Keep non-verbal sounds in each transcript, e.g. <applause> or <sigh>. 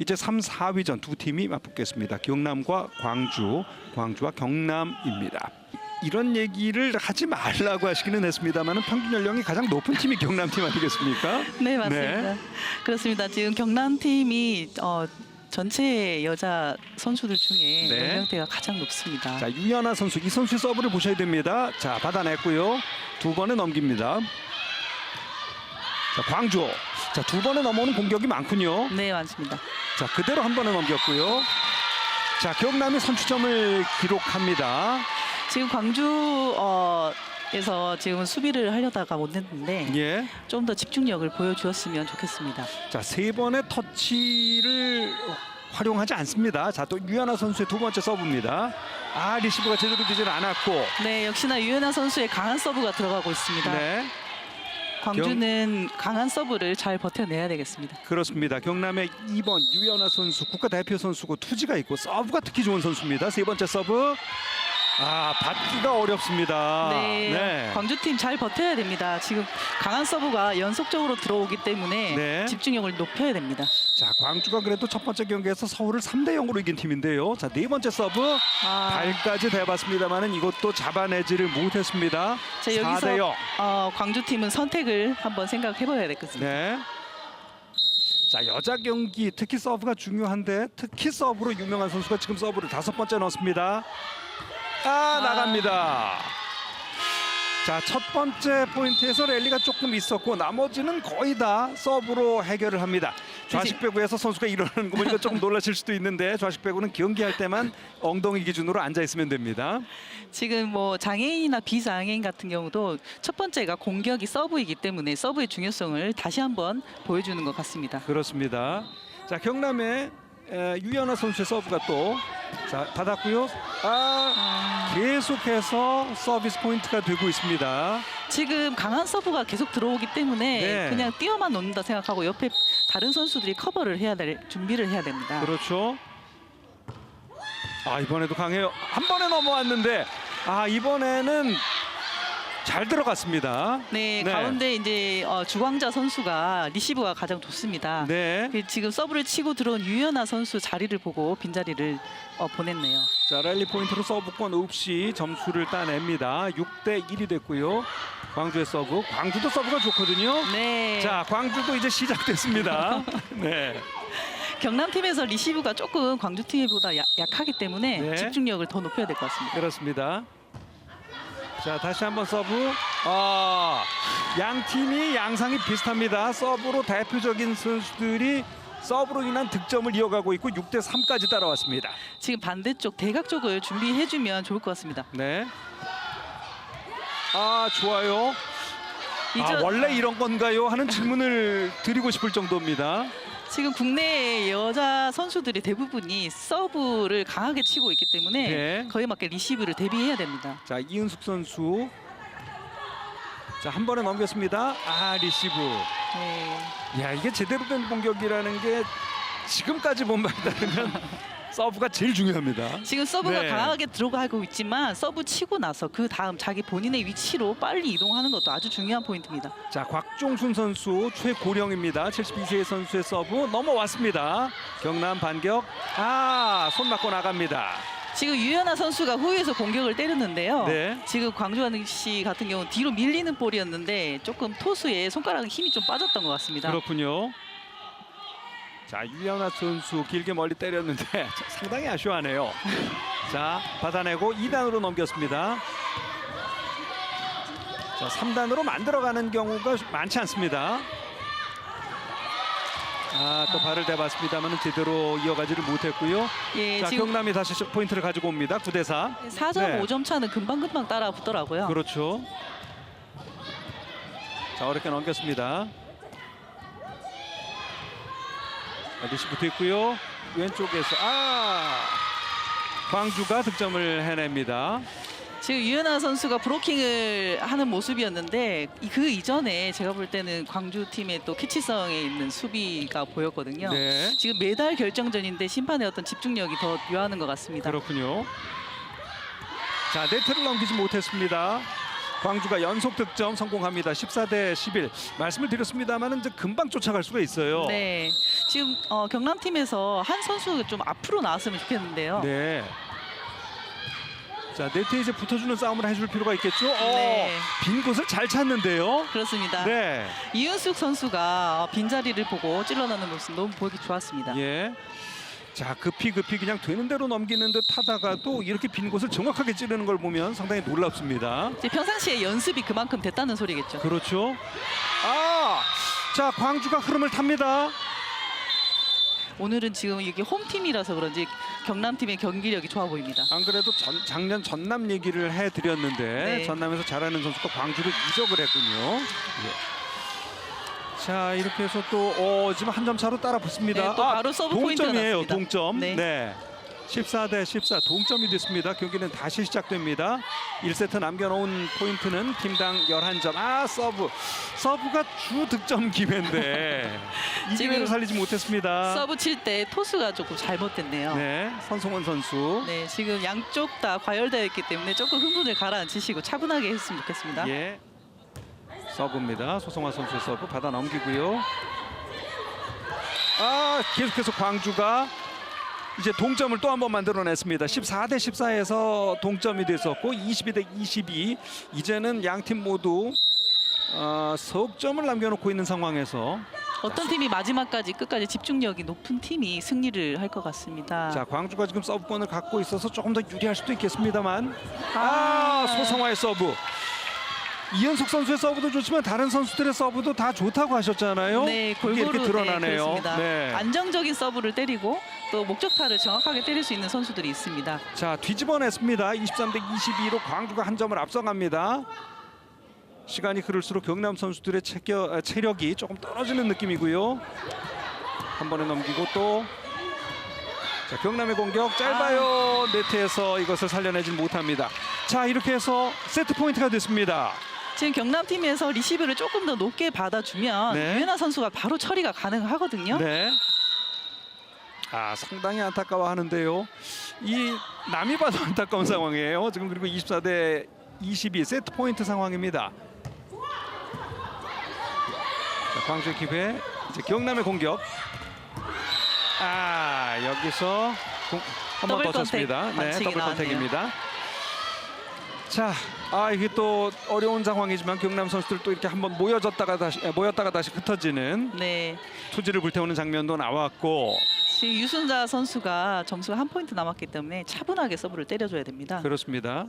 이제 3, 4위전 두 팀이 맞붙겠습니다. 경남과 광주, 광주와 경남입니다. 이런 얘기를 하지 말라고 하시기는 했습니다만 평균 연령이 가장 높은 팀이 경남팀 아니겠습니까? <laughs> 네 맞습니다. 그렇습니다. 지금 경남 팀이 어, 전체 여자 선수들 중에 네. 연령대가 가장 높습니다. 자 유연아 선수 이 선수의 서브를 보셔야 됩니다. 자 받아냈고요. 두 번에 넘깁니다. 자 광주. 자 두 번에 넘어오는 공격이 많군요. 네 맞습니다. 자 그대로 한 번에 넘겼고요. 자 경남이 선취점을 기록합니다. 지금 광주 어, 에서 지금 수비를 하려다가 못 냈는데 예. 좀 더 집중력을 보여주었으면 좋겠습니다. 자 세 번의 터치를 활용하지 않습니다. 자 또 유연아 선수의 두 번째 서브입니다. 아 리시브가 제대로 되질 않았고. 네 역시나 유연아 선수의 강한 서브가 들어가고 있습니다. 네 광주는 강한 서브를 잘 버텨내야 되겠습니다. 그렇습니다. 경남의 2번 유연아 선수 국가대표 선수고 투지가 있고 서브가 특히 좋은 선수입니다. 세 번째 서브. 아 받기가 어렵습니다. 네, 광주팀 잘 버텨야 됩니다. 지금 강한 서브가 연속적으로 들어오기 때문에 네. 집중력을 높여야 됩니다. 자 광주가 그래도 첫 번째 경기에서 서울을 3대 0으로 이긴 팀인데요. 자 네 번째 서브 아, 발까지 대봤습니다만은 이것도 잡아내지를 못했습니다. 자, 4대 0. 여기서 어, 광주팀은 선택을 한번 생각해봐야 되겠습니다. 네. 자 여자 경기 특히 서브가 중요한데 특히 서브로 유명한 선수가 지금 서브를 다섯 번째 넣었습니다. 아 나갑니다. 자 첫 번째 포인트에서 랠리가 조금 있었고 나머지는 거의 다 서브로 해결을 합니다. 좌식 배구에서 선수가 이러는 거 보니까 조금 놀라실 수도 있는데 좌식 배구는 경기할 때만 엉덩이 기준으로 앉아 있으면 됩니다. 지금 뭐 장애인이나 비장애인 같은 경우도 첫 번째가 공격이 서브이기 때문에 서브의 중요성을 다시 한번 보여주는 것 같습니다. 그렇습니다. 자 경남의 에, 유연아 선수의 서브가 또 자, 받았고요. 아 아, 계속해서 서비스 포인트가 되고 있습니다. 지금 강한 서브가 계속 들어오기 때문에 네. 그냥 뛰어만 놓는다 생각하고 옆에 다른 선수들이 커버를 해야 될 준비를 해야 됩니다. 그렇죠. 아 이번에도 강해요. 한 번에 넘어왔는데 아 이번에는 잘 들어갔습니다. 네, 네. 가운데 이제 어, 주광자 선수가 리시브가 가장 좋습니다. 네. 그 지금 서브를 치고 들어온 유연아 선수 자리를 보고 빈자리를 어, 보냈네요. 자 랠리 포인트로 서브권 없이 점수를 따냅니다. 6대 1이 됐고요. 광주의 서브. 광주도 서브가 좋거든요. 네. 자 광주도 이제 시작됐습니다. <laughs> 네. 경남팀에서 리시브가 조금 광주팀보다 약, 약하기 때문에 네. 집중력을 더 높여야 될 것 같습니다. 그렇습니다. 자 다시 한번 서브. 아, 양 팀이 양상이 비슷합니다. 서브로 대표적인 선수들이 서브로 인한 득점을 이어가고 있고 6대 3까지 따라왔습니다. 지금 반대쪽 대각 쪽을 준비해주면 좋을 것 같습니다. 네. 아 좋아요. 아, 이전- 원래 이런 건가요? 하는 질문을 드리고 싶을 정도입니다. 지금 국내 여자 선수들이 대부분이 서브를 강하게 치고 있기 때문에 네. 거기에 맞게 리시브를 대비해야 됩니다. 자 이은숙 선수. 자 한 번에 넘겼습니다. 아 리시브. 네. 야 이게 제대로 된 공격이라는 게 지금까지 본 바에 따르면 서브가 제일 중요합니다. 지금 서브가 네. 강하게 들어가고 있지만 서브 치고 나서 그 다음 자기 본인의 위치로 빨리 이동하는 것도 아주 중요한 포인트입니다. 자 곽종순 선수 최고령입니다. 72세 선수의 서브 넘어왔습니다. 경남 반격. 아 손 맞고 나갑니다. 지금 유연아 선수가 후위에서 공격을 때렸는데요. 네. 지금 광주환 씨 같은 경우 는 뒤로 밀리는 볼이었는데 조금 토수에 손가락 힘이 좀 빠졌던 것 같습니다. 그렇군요. 자 유연아 선수 길게 멀리 때렸는데 <laughs> 상당히 아쉬워하네요. 자 받아내고 2단으로 넘겼습니다. 자 3단으로 만들어가는 경우가 많지 않습니다. 아또 발을 대봤습니다만 제대로 이어가지를 못했고요. 예, 자 지금 경남이 다시 포인트를 가지고 옵니다. 9대 4. 4.5점 차는 금방금방 따라 붙더라고요. 그렇죠. 자 어렵게 넘겼습니다. 리시브 됐고요. 왼쪽에서 아 광주가 득점을 해냅니다. 지금 유연아 선수가 브로킹을 하는 모습이었는데 이- 그 이전에 제가 볼 때는 광주 팀의 또 캐치성에 있는 수비가 보였거든요. 네 지금 메달 결정전인데 심판의 어떤 집중력이 더 요하는 것 같습니다. 그렇군요. 자 네트를 넘기지 못했습니다. 광주가 연속 득점 성공합니다. 14대 11. 말씀을 드렸습니다만은 이제 금방 쫓아갈 수가 있어요. 네. 지금 어, 경남팀에서 한 선수 좀 앞으로 나왔으면 좋겠는데요. 네. 자, 네트에 이제 붙어주는 싸움을 해줄 필요가 있겠죠. 어, 네. 빈 곳을 잘 찾는데요. 그렇습니다. 네. 이윤숙 선수가 빈자리를 보고 찔러 넣는 모습 너무 보기 좋았습니다. 예. 자, 급히 급히 그냥 되는 대로 넘기는 듯 하다가도 이렇게 빈 곳을 정확하게 찌르는 걸 보면 상당히 놀랍습니다. 이제 평상시에 연습이 그만큼 됐다는 소리겠죠. 그렇죠. 아! 자, 광주가 흐름을 탑니다. 오늘은 지금 이게 홈팀이라서 그런지 경남팀의 경기력이 좋아 보입니다. 안 그래도 전, 작년 전남 얘기를 해드렸는데 네. 전남에서 잘하는 선수가 광주를 이적을 했군요. 예. 자 이렇게 해서 또 어, 지금 한 점 차로 따라 붙습니다. 네, 또 바로 서브 포인트가 동점이에요. 났습니다. 동점. 네. 네. 14 대 14 동점이 됐습니다. 경기는 다시 시작됩니다. 1세트 남겨놓은 포인트는 팀당 11점. 아 서브. 서브가 주 득점 기회인데 <laughs> 이 지금 기회를 살리지 못했습니다. 서브 칠 때 토스가 조금 잘못됐네요. 네. 네, 선송원 선수. 지금 양쪽 다 과열되어 있기 때문에 조금 흥분을 가라앉히시고 차분하게 했으면 좋겠습니다. 예. 서브입니다. 소송화 선수의 서브 받아 넘기고요. 아 계속해서 광주가 이제 동점을 또 한 번 만들어냈습니다. 14대 14에서 동점이 됐었고 22대 22 이제는 양 팀 모두 어, 석점을 남겨놓고 있는 상황에서 어떤 팀이 마지막까지 끝까지 집중력이 높은 팀이 승리를 할 것 같습니다. 자 광주가 지금 서브권을 갖고 있어서 조금 더 유리할 수도 있겠습니다만 아 소성화의 서브 이현숙 선수의 서브도 좋지만 다른 선수들의 서브도 다 좋다고 하셨잖아요. 네, 골고루 이렇게 드러나네요. 네. 네. 안정적인 서브를 때리고 또 목적타를 정확하게 때릴 수 있는 선수들이 있습니다. 자 뒤집어냈습니다. 23 대 22로 광주가 한 점을 앞서갑니다. 시간이 흐를수록 경남 선수들의 체격, 아, 체력이 조금 떨어지는 느낌이고요. 한 번에 넘기고 또 자, 경남의 공격 짧아요. 네트에서 이것을 살려내지 못합니다. 자 이렇게 해서 세트 포인트가 됐습니다. 지금 경남팀에서 리시브를 조금 더 높게 받아주면 네. 유현아 선수가 바로 처리가 가능하거든요. 네. 아 상당히 안타까워하는데요. 이 남이 봐도 <laughs> 안타까운 상황이에요. 지금 그리고 24 대 22 세트 포인트 상황입니다. 자, 광주의 기회 이제 경남의 공격. 아 여기서 한 번 더 쳤습니다. 네, 더블 나왔네요. 컨택입니다. 자, 아 이게 또 어려운 상황이지만 경남 선수들 또 이렇게 한번 모여졌다가 다시 에, 모였다가 다시 흩어지는 네. 투지를 불태우는 장면도 나왔고 지금 유순자 선수가 점수가 한 포인트 남았기 때문에 차분하게 서브를 때려줘야 됩니다. 그렇습니다.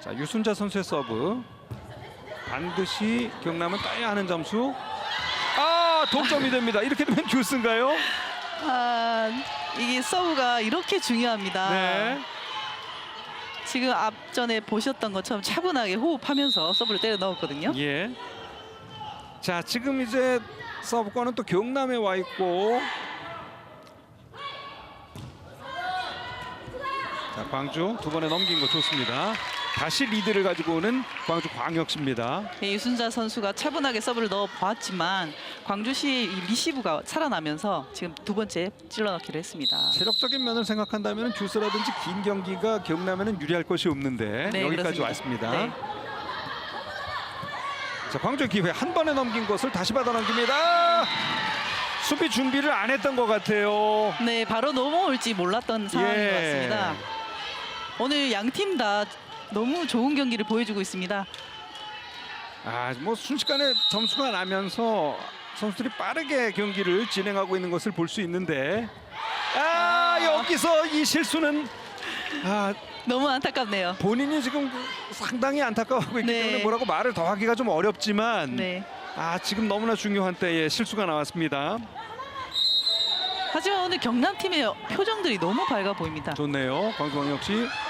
자 유순자 선수의 서브 반드시 경남은 따야 하는 점수. 아 동점이 됩니다. 이렇게 되면 <laughs> 교수인가요? 아, 이게 서브가 이렇게 중요합니다. 네. 지금 앞전에 보셨던 것처럼 차분하게 호흡하면서 서브를 때려 넣었거든요. 예. 자 지금 이제 서브권은 또 경남에 와 있고. 자 광주 두 번에 넘긴 거 좋습니다. 다시 리드를 가지고 오는 광주 광역시입니다. 네, 유순자 선수가 차분하게 서브를 넣어 보았지만 광주시의 이 리시브가 살아나면서 지금 두 번째 찔러 넣기를 했습니다. 체력적인 면을 생각한다면 듀스라든지 긴 경기가 경남에는 유리할 것이 없는데 네, 여기까지 그렇습니다. 왔습니다. 네. 자 광주 기회 한 번에 넘긴 것을 다시 받아 넘깁니다. 수비 준비를 안 했던 것 같아요. 네, 바로 넘어올지 몰랐던 상황인 예. 것 같습니다. 오늘 양 팀 다 너무 좋은 경기를 보여주고 있습니다. 아 뭐 순식간에 점수가 나면서 선수들이 빠르게 경기를 진행하고 있는 것을 볼 수 있는데 아 여기서 이 실수는 아 너무 안타깝네요. 본인이 지금 상당히 안타까워하고 있기 네. 때문에 뭐라고 말을 더 하기가 좀 어렵지만 네. 아 지금 너무나 중요한 때에 실수가 나왔습니다. 하지만 오늘 경남 팀의 표정들이 너무 밝아 보입니다. 좋네요. 광주광 역시 아, 아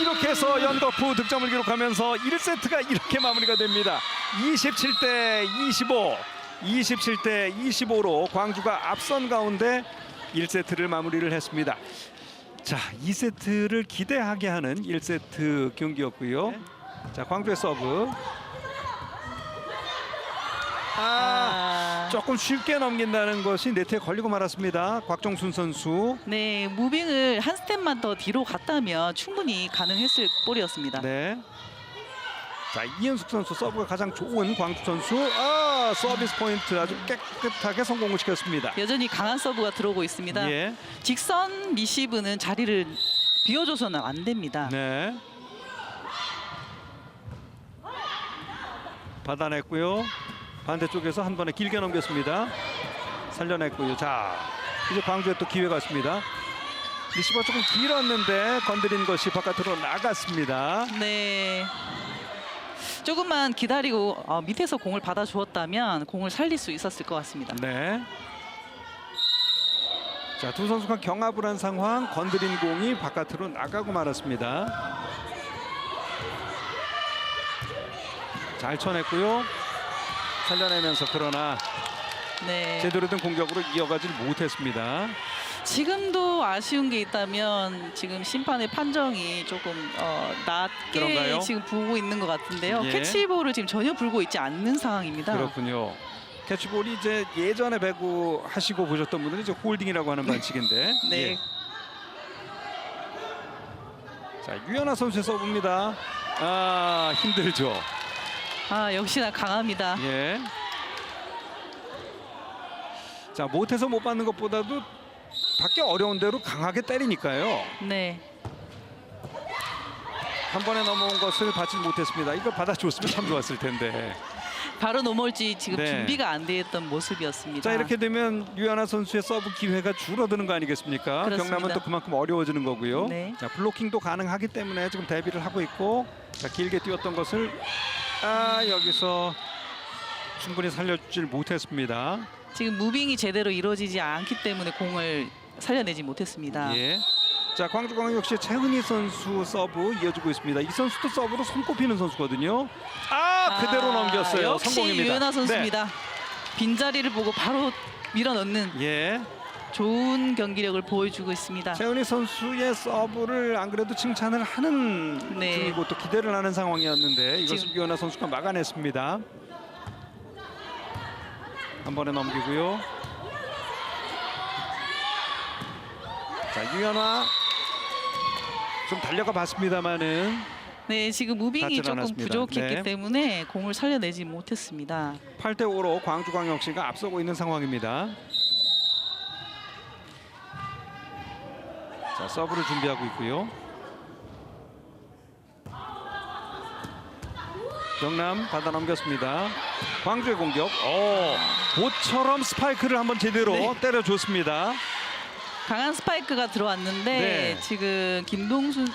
이렇게 해서 연거푸 득점을 기록하면서 1세트가 이렇게 마무리가 됩니다. 27대 25, 27대 25로 광주가 앞선 가운데 1세트를 마무리를 했습니다. 자, 2세트를 기대하게 하는 1세트 경기였고요. 자, 광주의 서브. 아, 아, 조금 쉽게 넘긴다는 것이 네트에 걸리고 말았습니다. 곽정순 선수. 네, 무빙을 한 스텝만 더 뒤로 갔다면 충분히 가능했을 볼이었습니다. 네. 자 이현숙 선수 서브가 가장 좋은 광주 선수. 아 서비스 포인트 아주 깨끗하게 성공을 시켰습니다. 여전히 강한 서브가 들어오고 있습니다. 예. 직선 리시브는 자리를 비워줘서는 안 됩니다. 네. 받아냈고요. 반대쪽에서 한 번에 길게 넘겼습니다. 살려냈고요. 자, 이제 광주에 또 기회가 왔습니다. 리시버 조금 길었는데 건드린 것이 바깥으로 나갔습니다. 네. 조금만 기다리고 어, 밑에서 공을 받아 주었다면 공을 살릴 수 있었을 것 같습니다. 네. 자, 두 선수가 경합을 한 상황, 건드린 공이 바깥으로 나가고 말았습니다. 잘 쳐냈고요. 살려내면서 그러나 네. 제대로 된 공격으로 이어가질 못했습니다. 지금도 아쉬운 게 있다면 지금 심판의 판정이 조금 어, 낮게 그런가요? 지금 보고 있는 것 같은데요. 예. 캐치볼을 지금 전혀 불고 있지 않는 상황입니다. 그렇군요. 캐치볼이 이제 예전에 배구 하시고 보셨던 분들은 이제 홀딩이라고 하는 반칙인데. <laughs> 네. 예. 자 유연아 선수의 서브입니다. 아 힘들죠. 아 역시나 강합니다. 예. 자 못해서 못 받는 것보다도 받기 어려운 대로 강하게 때리니까요. 네. 한 번에 넘어온 것을 받지 못했습니다. 이걸 받아줬으면 참 좋았을 텐데. 바로 넘어올지 지금 네. 준비가 안 되었던 모습이었습니다. 자 이렇게 되면 유연아 선수의 서브 기회가 줄어드는 거 아니겠습니까? 그렇습니다. 경남은 또 그만큼 어려워지는 거고요. 네. 자 블로킹도 가능하기 때문에 지금 대비를 하고 있고 자 길게 뛰었던 것을 아 여기서 충분히 살려주질 못했습니다. 지금 무빙이 제대로 이루어지지 않기 때문에 공을 살려내지 못했습니다. 예. 자 광주광역시 최은희 선수 서브 이어지고 있습니다. 이 선수도 서브로 손꼽히는 선수거든요. 아 그대로 아, 넘겼어요. 역시 성공입니다. 유연아 선수입니다. 빈자리를 보고 바로 밀어넣는 네. 예. 좋은 경기력을 보여주고 있습니다. 최은희 선수의 서브를 안 그래도 칭찬을 하는 네. 중이고 또 기대를 하는 상황이었는데 이것을 지금- 유연아 선수가 막아냈습니다. 한 번에 넘기고요. 자 유연아 좀 달려가 봤습니다만은 네, 지금 무빙이 닿질 조금 않았습니다. 부족했기 네. 때문에 공을 살려내지 못했습니다. 8대 5로 광주광역시가 앞서고 있는 상황입니다. 자 서브를 준비하고 있고요. 경남 받아 넘겼습니다. 광주의 공격. 오, 모처럼 스파이크를 한번 제대로 네. 때려줬습니다. 강한 스파이크가 들어왔는데 네. 지금 김동순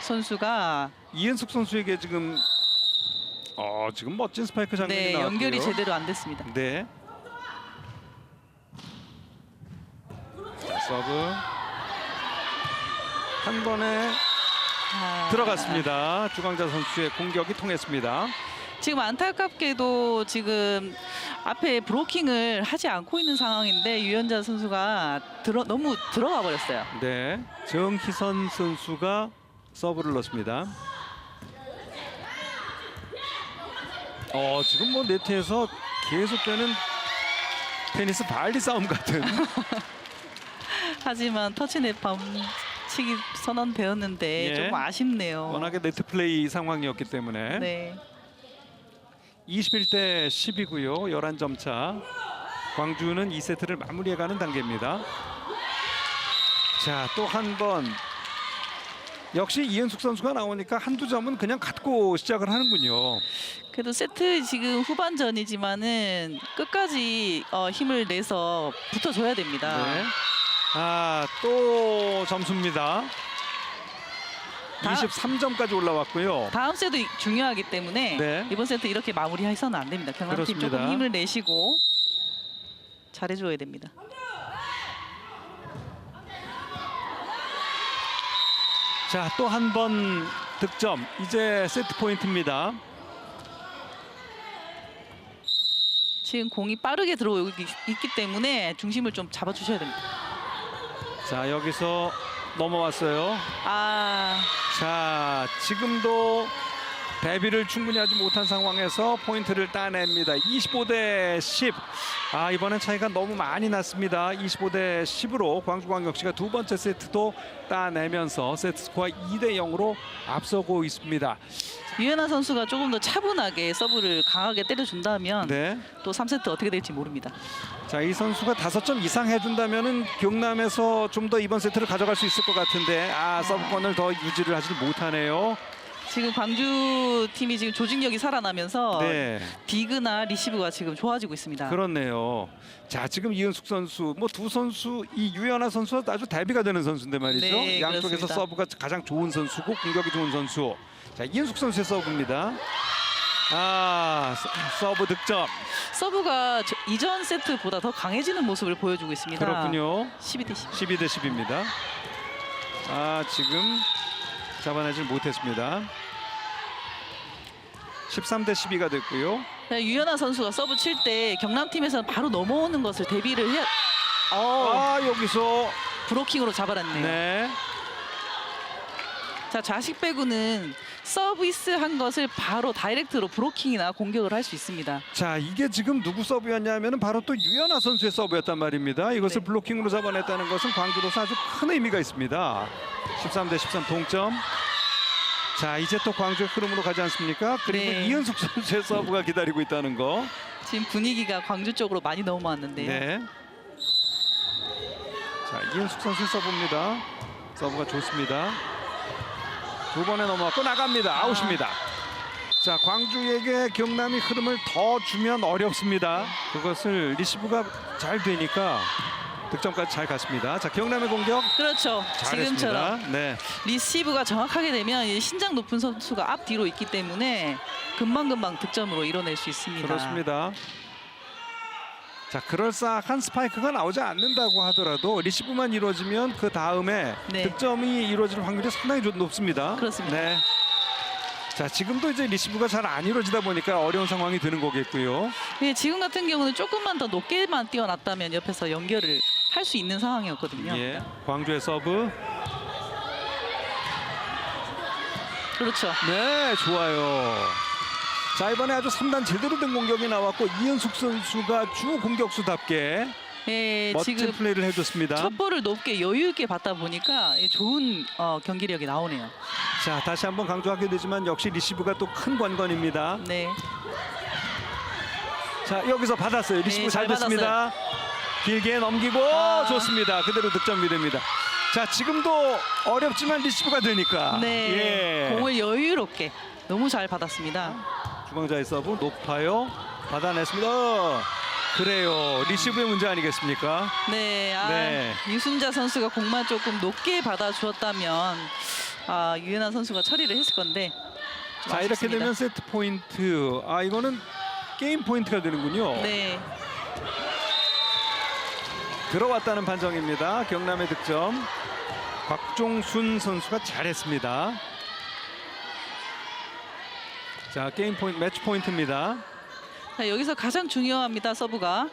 선수가 이은숙 선수에게 지금 어 지금 멋진 스파이크 장면이 네, 나왔고요. 연결이 제대로 안 됐습니다. 네. 자 서브 한 번에 아, 들어갔습니다. 주광자 선수의 공격이 통했습니다. 지금 안타깝게도 지금 앞에 브로킹을 하지 않고 있는 상황인데 유현자 선수가 들어, 너무 들어가 버렸어요. 네, 정희선 선수가 서브를 넣습니다. 어 지금 뭐 네트에서 계속되는 테니스 발리 싸움 같은 <laughs> 하지만 터치넷 범 치기 선언 되었는데 예. 조금 아쉽네요. 워낙에 네트 플레이 상황이었기 때문에 네. 21대 10이고요. 11점 차. 광주는 2세트를 마무리해가는 단계입니다. 자, 또 한 번. 역시 이현숙 선수가 나오니까 한두 점은 그냥 갖고 시작을 하는군요. 그래도 세트 지금 후반전이지만은 끝까지 어, 힘을 내서 붙어줘야 됩니다. 네. 아, 또 점수입니다. 다- 23점까지 올라왔고요. 다음 세트 중요하기 때문에 네. 이번 세트 이렇게 마무리해서는 안 됩니다. 경남팀 그렇습니다. 조금 힘을 내시고 잘해줘야 됩니다. 자, 또 한 번 득점. 이제 세트 포인트입니다. 지금 공이 빠르게 들어오고 있- 있기 때문에 중심을 좀 잡아주셔야 됩니다. 자, 여기서 넘어왔어요. 아, 자, 지금도 대비를 충분히 하지 못한 상황에서 포인트를 따냅니다. 25대 10. 아 이번엔 차이가 너무 많이 났습니다. 25대 10으로 광주광역시가 두 번째 세트도 따내면서 세트 스코어 2대 0으로 앞서고 있습니다. 유연아 선수가 조금 더 차분하게 서브를 강하게 때려준다면 네. 또 3세트 어떻게 될지 모릅니다. 자, 이 선수가 다섯 점 이상 해준다면은 경남에서 좀 더 이번 세트를 가져갈 수 있을 것 같은데 아 서브권을 더 유지를 하지 못하네요. 지금 광주 팀이 지금 조직력이 살아나면서 네, 디그나 리시브가 지금 좋아지고 있습니다. 그렇네요. 자, 지금 이은숙 선수, 뭐 두 선수, 이 유연아 선수가 아주 대비가 되는 선수인데 말이죠. 네, 양쪽에서 그렇습니다. 서브가 가장 좋은 선수고 공격이 좋은 선수. 자, 이은숙 선수의 서브입니다. 아, 서- 서브 득점. 서브가 저- 이전 세트보다 더 강해지는 모습을 보여주고 있습니다. 그렇군요. 12대 10. 12 대 10입니다. 아 지금 잡아내질 못했습니다. 13 대 12가 됐고요. 네, 유연아 선수가 서브 칠 때 경남 팀에서는 바로 넘어오는 것을 대비를 해. 어, 아 여기서 브로킹으로 잡아놨네요. 네 자 좌식 배구는 서비스 한 것을 바로 다이렉트로 브로킹이나 공격을 할 수 있습니다. 자 이게 지금 누구 서브였냐면은 바로 또 유연아 선수의 서브였단 말입니다. 이것을 네. 블로킹으로 잡아냈다는 것은 광주로서 아주 큰 의미가 있습니다. 13 대 13 동점. 자 이제 또 광주의 흐름으로 가지 않습니까? 그리고 네. 이은숙 선수의 서브가 기다리고 있다는 거. 지금 분위기가 광주 쪽으로 많이 넘어왔는데요. 네. 자 이은숙 선수의 서브입니다. 서브가 좋습니다. 두 번에 넘어갔고 나갑니다. 아. 아웃입니다. 자 광주에게 경남이 흐름을 더 주면 어렵습니다. 그것을 리시브가 잘 되니까 득점까지 잘 갔습니다. 자 경남의 공격 그렇죠. 지금처럼 잘했습니다. 네. 리시브가 정확하게 되면 이 신장 높은 선수가 앞뒤로 있기 때문에 금방금방 득점으로 이뤄낼 수 있습니다. 그렇습니다. 자 그럴싸한 스파이크가 나오지 않는다고 하더라도 리시브만 이루어지면 그 다음에 네. 득점이 이루어질 확률이 상당히 좀 높습니다. 그렇습니다. 네. 자 지금도 이제 리시브가 잘 안 이루어지다 보니까 어려운 상황이 되는 거겠고요. 예, 지금 같은 경우는 조금만 더 높게만 뛰어났다면 옆에서 연결을 할 수 있는 상황이었거든요. 예. 광주의 서브. 그렇죠. 네, 좋아요. 자 이번에 아주 3단 제대로 된 공격이 나왔고 이현숙 선수가 주 공격수답게 예, 멋진 지금 플레이를 해줬습니다. 첫 볼을 높게 여유 있게 받다 보니까 예, 좋은 어, 경기력이 나오네요. 자 다시 한번 강조하게 되지만 역시 리시브가 또 큰 관건입니다. 네. 자 여기서 받았어요. 리시브 네, 잘 잘 됐습니다. 길게 넘기고 아. 좋습니다. 그대로 득점이 됩니다. 자 지금도 어렵지만 리시브가 되니까 네. 예. 공을 여유롭게 너무 잘 받았습니다. 중앙자의 서브 높아요. 받아냈습니다. 그래요. 리시브의 문제 아니겠습니까? 네. 아, 네. 유순자 선수가 공만 조금 높게 받아 주었다면 아, 유연아 선수가 처리를 했을 건데. 좀자 이렇게 아쉽습니다. 되면 세트 포인트. 아 이거는 게임 포인트가 되는군요. 네. 들어왔다는 판정입니다. 경남의 득점. 곽종순 선수가 잘했습니다. 자 게임 포인트 매치 포인트입니다. 자, 여기서 가장 중요합니다. 서브가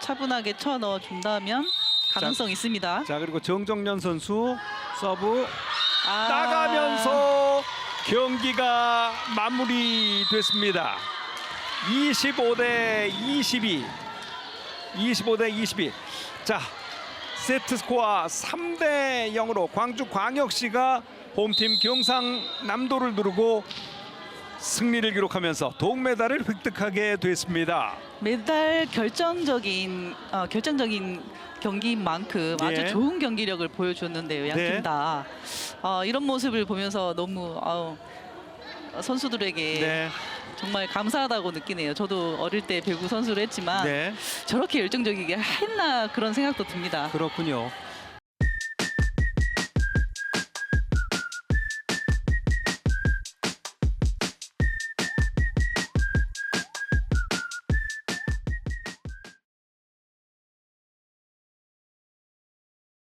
차분하게 쳐 넣어 준다면 가능성 있습니다. 자 그리고 정정년 선수 서브 아, 나가면서 경기가 마무리됐습니다. 25 대 22. 25 대 22. 자, 세트 스코어 3 대 0으로 광주 광역시가 홈팀 경상남도를 누르고 승리를 기록하면서 동메달을 획득하게 됐습니다. 메달 결정적인 어, 결정적인 경기인 만큼 아주 예. 좋은 경기력을 보여줬는데요. 양팀 네. 다 어, 이런 모습을 보면서 너무 어, 선수들에게 네. 정말 감사하다고 느끼네요. 저도 어릴 때 배구 선수를 했지만 네. 저렇게 열정적이게 했나 그런 생각도 듭니다. 그렇군요.